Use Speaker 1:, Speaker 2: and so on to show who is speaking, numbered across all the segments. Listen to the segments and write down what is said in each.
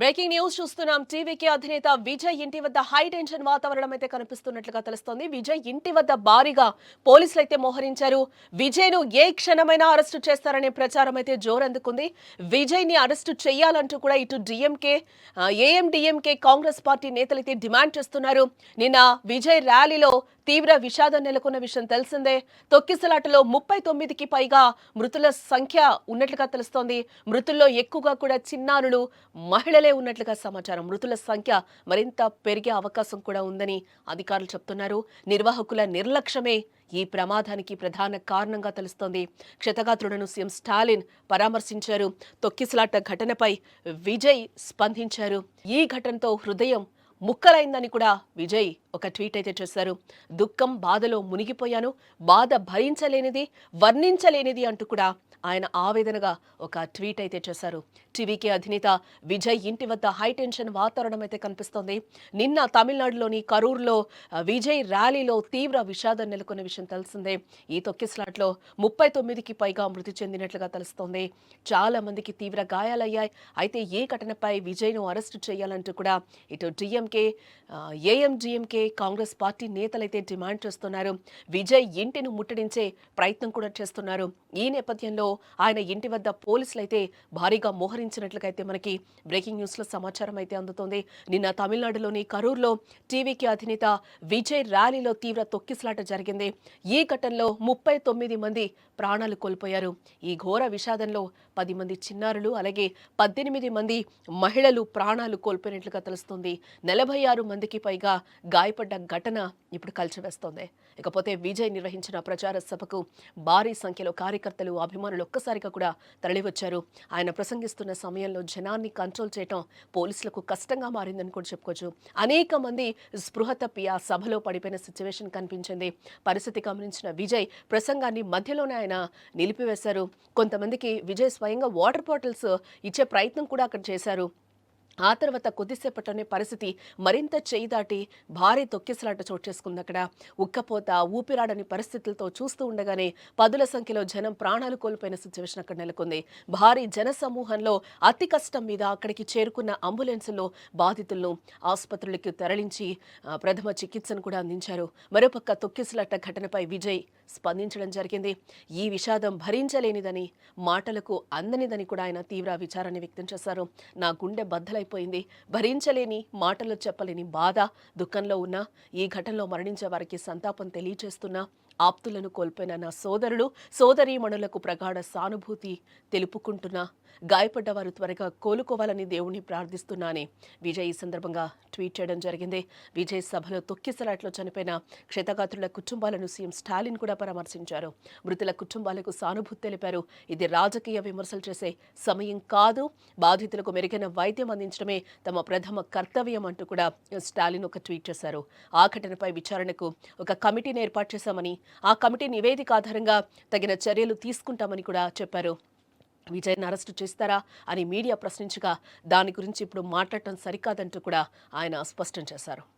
Speaker 1: breaking news చూస్తున్నాం. టీవీకి అధినేత విజయ్ ఇంటి వద్ద హై టెన్షన్ వాతావరణం అయితే కనిపిస్తున్నట్లుగా తెలుస్తోంది. విజయ్ ఇంటి వద్ద భారీగా పోలీసులు అయితే మోహరించారు. విజయ్ను ఏ క్షణమైనా అరెస్టు చేస్తారనే ప్రచారం అయితే జోరందుకుంది విజయ్ని అరెస్టు చేయాలంటూ కూడా ఇటు డిఎంకే ఏఎండిఎంకే కాంగ్రెస్ పార్టీ నేతలైతే డిమాండ్ చేస్తున్నారు. నిన్న విజయ్ ర్యాలీలో తీవ్ర విషాదం నెలకొన్న విషయం తెలిసిందే. తొక్కిసలాటలో ముప్పై తొమ్మిదికి పైగా మృతుల సంఖ్య ఉన్నట్లుగా తెలుస్తోంది. మృతుల్లో ఎక్కువగా కూడా చిన్నారులు మహిళలే ఉన్నట్లుగా సమాచారం. మృతుల సంఖ్య మరింత పెరిగే అవకాశం కూడా ఉందని అధికారులు చెప్తున్నారు. నిర్వాహకుల నిర్లక్ష్యమే ఈ ప్రమాదానికి ప్రధాన కారణంగా తెలుస్తోంది. క్షతగాత్రులను సీఎం స్టాలిన్ పరామర్శించారు. తొక్కిసలాట ఘటనపై విజయ్ స్పందించారు. ఈ ఘటనతో హృదయం ముక్కలైందని కూడా విజయ్ ఒక ట్వీట్ అయితే చేశారు. దుఃఖం బాధలో మునిగిపోయాను బాధ భరించలేనిది వర్ణించలేనిది అంటూ కూడా ఆయన ఆవేదనగా ఒక ట్వీట్ అయితే చేశారు. టీవీకే అధినేత విజయ్ ఇంటి వద్ద హై టెన్షన్ వాతావరణం అయితే కనిపిస్తోంది. నిన్న తమిళనాడులోని కరూర్లో విజయ్ ర్యాలీలో తీవ్ర విషాదం నెలకొన్న విషయం తెలిసిందే. ఈ తొక్కిసలాట్లో ముప్పై తొమ్మిదికి పైగా మృతి చెందినట్లుగా తెలుస్తోంది. చాలా మందికి తీవ్ర గాయాలయ్యాయి. అయితే ఏ ఘటనపై విజయ్ను అరెస్టు చేయాలంటూ కూడా ఇటు డిఎంకే ఏఎండిఎంకే కాంగ్రెస్ పార్టీ నేతలైతే డిమాండ్ చేస్తున్నారు. విజయ్ ఇంటిని ముట్టడించే ప్రయత్నం కూడా చేస్తున్నారు. ఈ నేపథ్యంలో ఆయన ఇంటి వద్ద పోలీసులు అయితే భారీగా మోహరించినట్లుగైతే అయితే మనకి బ్రేకింగ్ న్యూస్లో సమాచారం అయితే అందుతోంది. నిన్న తమిళనాడులోని కరూర్లో టీవీకి అధినేత విజయ్ ర్యాలీలో తీవ్ర తొక్కిసలాట జరిగింది. ఈ ఘటనలో ముప్పై తొమ్మిది మంది ప్రాణాలు కోల్పోయారు. ఈ ఘోర విషాదంలో పది మంది చిన్నారులు అలాగే పద్దెనిమిది మంది మహిళలు ప్రాణాలు కోల్పోయినట్లుగా తెలుస్తుంది. నలభై ఆరు మందికి పైగా గాయపడ్డ ఘటన ఇప్పుడు కలిచివేస్తోంది. ఇకపోతే విజయ్ నిర్వహించిన ప్రచార సభకు భారీ సంఖ్యలో కార్యకర్తలు అభిమానులు ఒక్కసారిగా కూడా తరలివచ్చారు. ఆయన ప్రసంగిస్తున్న సమయంలో జనాన్ని కంట్రోల్ చేయటం పోలీసులకు కష్టంగా మారిందని కూడా చెప్పుకోవచ్చు. అనేక మంది స్పృహ తప్పి ఆ సభలో పడిపోయిన సిచ్యువేషన్ కనిపించింది. పరిస్థితి గమనించిన విజయ్ ప్రసంగాన్ని మధ్యలోనే ఆయన నిలిపివేశారు. కొంతమందికి విజయ్ స్వయంగా వాటర్ బాటిల్స్ ఇచ్చే ప్రయత్నం కూడా అక్కడ చేశారు. ఆ తర్వాత కొద్దిసేపట్లోనే పరిస్థితి మరింత చేయి దాటి భారీ తొక్కిసలాట చోటు చేసుకుంది అక్కడ. ఉక్కపోత ఊపిరాడని పరిస్థితులతో చూస్తూ ఉండగానే పదుల సంఖ్యలో జనం ప్రాణాలు కోల్పోయిన సిచ్యువేషన్ అక్కడ నెలకొంది. భారీ జన సమూహంలో అతి కష్టం మీద అక్కడికి చేరుకున్న అంబులెన్సుల్లో బాధితులను ఆసుపత్రులకు తరలించి ప్రథమ చికిత్సను కూడా అందించారు. మరోపక్క తొక్కిసలాట ఘటనపై విజయ్ స్పందించడం జరిగింది. ఈ విషాదం భరించలేనిదని మాటలకు అందనిదని కూడా ఆయన తీవ్ర విచారాన్ని వ్యక్తం చేశారు. నా గుండె బద్దలై అయిపోయింది. భరించలేని మాటలు చెప్పలేని బాధ దుఃఖంలో ఉన్న ఈ ఘటనలో మరణించే వారికి సంతాపం తెలియజేస్తున్నా ఆప్తులను కోల్పోయిన నా సోదరులు సోదరీమణులకు ప్రగాఢ సానుభూతి తెలుపుకుంటున్నా. గాయపడ్డ వారు త్వరగా కోలుకోవాలని దేవుణ్ణి ప్రార్థిస్తున్నానని విజయ్ ఈ సందర్భంగా ట్వీట్ చేయడం జరిగింది. విజయ్ సభలో తొక్కిసలాట్లో చనిపోయిన క్షతగాత్రుల కుటుంబాలను సీఎం స్టాలిన్ కూడా పరామర్శించారు. మృతుల కుటుంబాలకు సానుభూతి తెలిపారు. ఇది రాజకీయ విమర్శలు చేసే సమయం కాదు. బాధితులకు మెరుగైన వైద్యం అందించడమే తమ ప్రథమ కర్తవ్యం అంటూ కూడా స్టాలిన్ ఒక ట్వీట్ చేశారు. ఆ ఘటనపై విచారణకు ఒక కమిటీని ఏర్పాటు చేశామని ఆ కమిటీ నివేదిక ఆధారంగా తగిన చర్యలు తీసుకుంటామని కూడా చెప్పారు. విజయ్ని అరెస్టు చేస్తారా అని మీడియా ప్రశ్నించగా దాని గురించి ఇప్పుడు మాట్లాడటం సరికాదంటూ కూడా ఆయన స్పష్టం చేశారు.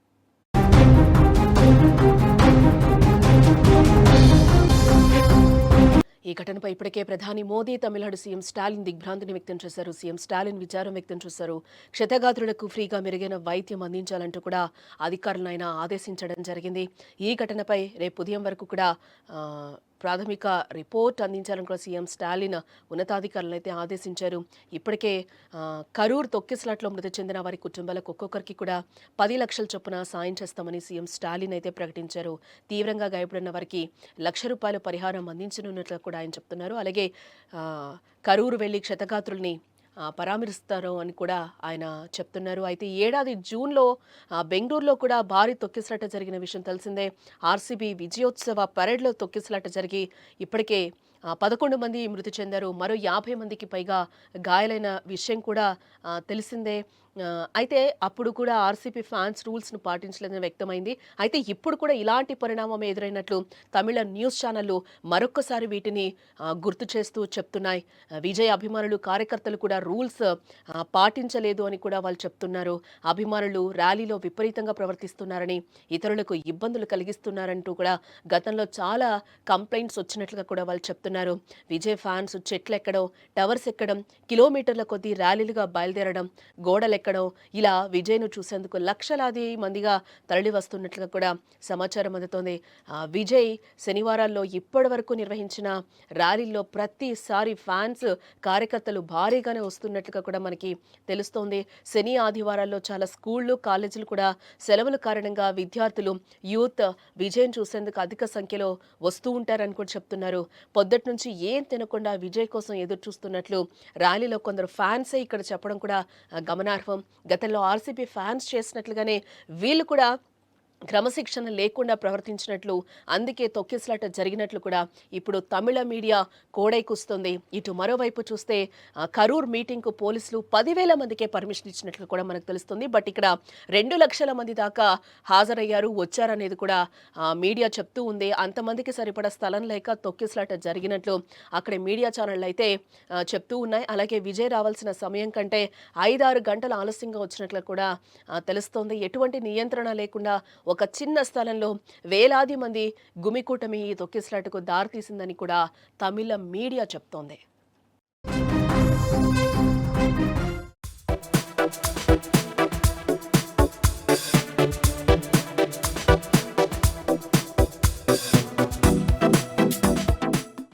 Speaker 1: ఈ ఘటనపై ఇప్పటికే ప్రధాని మోదీ తమిళనాడు సీఎం స్టాలిన్ దిగ్భ్రాంతిని వ్యక్తం చేశారు. సీఎం స్టాలిన్ విచారం వ్యక్తం చేశారు. క్షతగాత్రులకు ఫ్రీగా మెరుగైన వైద్యం అందించాలంటూ కూడా అధికారులను ఆయన ఆదేశించడం జరిగింది. ఈ ఘటనపై రేపు ఉదయం వరకు కూడా ప్రాథమిక రిపోర్ట్ అందించాలని కూడా సీఎం స్టాలిన్ ఉన్నతాధికారులను అయితే ఆదేశించారు. ఇప్పటికే కరూర్ తొక్కిసలాట్లో మృతి చెందిన వారి కుటుంబాలకు ఒక్కొక్కరికి కూడా పది లక్షల చొప్పున సాయం చేస్తామని సీఎం స్టాలిన్ అయితే ప్రకటించారు. తీవ్రంగా గాయపడిన వారికి లక్ష రూపాయల పరిహారం అందించనున్నట్లు కూడా ఆయన చెప్తున్నారు. అలాగే కరూరు వెళ్ళి క్షతగాత్రుల్ని పరామర్శిస్తారు అని కూడా ఆయన చెప్తున్నారు. అయితే ఈ ఏడాది జూన్లో బెంగళూరులో కూడా భారీ తొక్కిసలాట జరిగిన విషయం తెలిసిందే. ఆర్సీబీ విజయోత్సవ పరేడ్లో తొక్కిసలాట జరిగి ఇప్పటికే పదకొండు మంది మృతి చెందారు. మరో యాభై మందికి పైగా గాయాలైన విషయం కూడా తెలిసిందే. అయితే అప్పుడు కూడా ఆర్సీపీ ఫ్యాన్స్ రూల్స్ను పాటించలేదని వ్యక్తమైంది. అయితే ఇప్పుడు కూడా ఇలాంటి పరిణామం ఎదురైనట్లు తమిళ న్యూస్ ఛానళ్ళు మరొక్కసారి వీటిని గుర్తు చేస్తూ చెప్తున్నాయి. విజయ్ అభిమానులు కార్యకర్తలు కూడా రూల్స్ పాటించలేదు అని కూడా వాళ్ళు చెప్తున్నారు. అభిమానులు ర్యాలీలో విపరీతంగా ప్రవర్తిస్తున్నారని ఇతరులకు ఇబ్బందులు కలిగిస్తున్నారంటూ కూడా గతంలో చాలా కంప్లైంట్స్ వచ్చినట్లుగా కూడా వాళ్ళు చెప్తున్నారు. విజయ్ ఫ్యాన్స్ చెట్లు ఎక్కడం టవర్స్ ఎక్కడం కిలోమీటర్ల కొద్దీ ర్యాలీలుగా బయలుదేరడం గోడలెక్కడం ఇలా విజయ్ను చూసేందుకు లక్షలాది మందిగా తరలి వస్తున్నట్లుగా కూడా సమాచారం అందుతోంది. ఆ, విజయ్ శనివారాల్లో ఇప్పటి వరకు నిర్వహించిన ర్యాలీల్లో ప్రతిసారి ఫ్యాన్స్ కార్యకర్తలు భారీగానే వస్తున్నట్లుగా కూడా మనకి తెలుస్తోంది. శని ఆదివారాల్లో చాలా స్కూళ్ళు కాలేజీలు కూడా సెలవుల కారణంగా విద్యార్థులు యూత్ విజయం చూసేందుకు అధిక సంఖ్యలో వస్తూ ఉంటారని కూడా చెప్తున్నారు. పొద్దుటి నుంచి ఏం తినకుండా విజయ్ కోసం ఎదురు చూస్తున్నట్లు ర్యాలీలో కొందరు ఫ్యాన్సే ఇక్కడ చెప్పడం కూడా గమనార్హం. కన్ఫర్మ్ గతంలో ఆర్సీపీ ఫ్యాన్స్ చేసినట్లుగానే వీళ్ళు కూడా క్రమశిక్షణ లేకుండా ప్రవర్తించినట్లు అందుకే తొక్కిసలాట జరిగినట్లు కూడా ఇప్పుడు తమిళ మీడియా కోడైకుస్తుంది ఇటు మరోవైపు చూస్తే కరూర్ మీటింగ్కు పోలీసులు పదివేల మందికే పర్మిషన్ ఇచ్చినట్లు కూడా మనకు తెలుస్తుంది. బట్ ఇక్కడ రెండు లక్షల మంది దాకా హాజరయ్యారు వచ్చారనేది కూడా మీడియా చెప్తూ ఉంది. అంతమందికి సరిపడా స్థలం లేక తొక్కిసలాట జరిగినట్లు అక్కడ మీడియా ఛానళ్ళు అయితే చెప్తూ ఉన్నాయి. అలాగే విజయ్ రావాల్సిన సమయం కంటే ఐదారు గంటలు ఆలస్యంగా వచ్చినట్లు కూడా తెలుస్తోంది. ఎటువంటి నియంత్రణ లేకుండా ఒక చిన్న స్థలంలో వేలాది మంది గుమికూటమి ఈ తొక్కిసలాటకు దారితీసిందని కూడా తమిళ మీడియా చెప్తోంది.